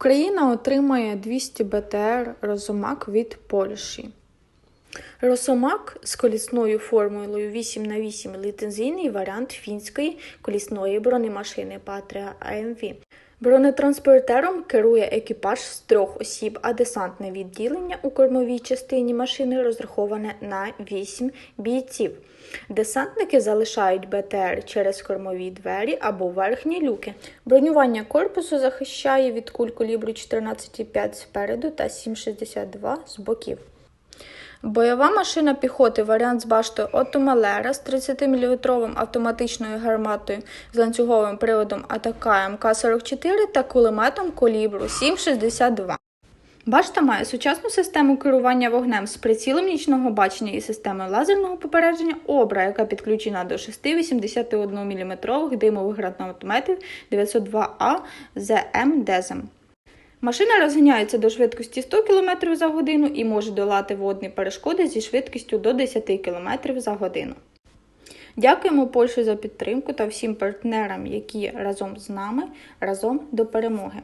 Україна отримає 200 БТР Розумак від Польщі. Росомак з колісною формулою 8х8 ліцензійний варіант фінської колісної бронемашини Патрія АМВ. Бронетранспортером керує екіпаж з трьох осіб, а десантне відділення у кормовій частині машини розраховане на 8 бійців. Десантники залишають БТР через кормові двері або верхні люки. Бронювання корпусу захищає від куль калібру 14,5 спереду та 7,62 з боків. Бойова машина піхоти варіант з баштою Отто Малера з 30-мм автоматичною гарматою з ланцюговим приводом Атака МК-44 та кулеметом калібру 7,62. Башта має сучасну систему керування вогнем з прицілом нічного бачення і системою лазерного попередження Обра, яка підключена до 6 81 мм димових гранатометів 902А ЗМ Дезем. Машина розганяється до швидкості 100 км за годину і може долати водні перешкоди зі швидкістю до 10 км за годину. Дякуємо Польщі за підтримку та всім партнерам, які разом з нами разом до перемоги.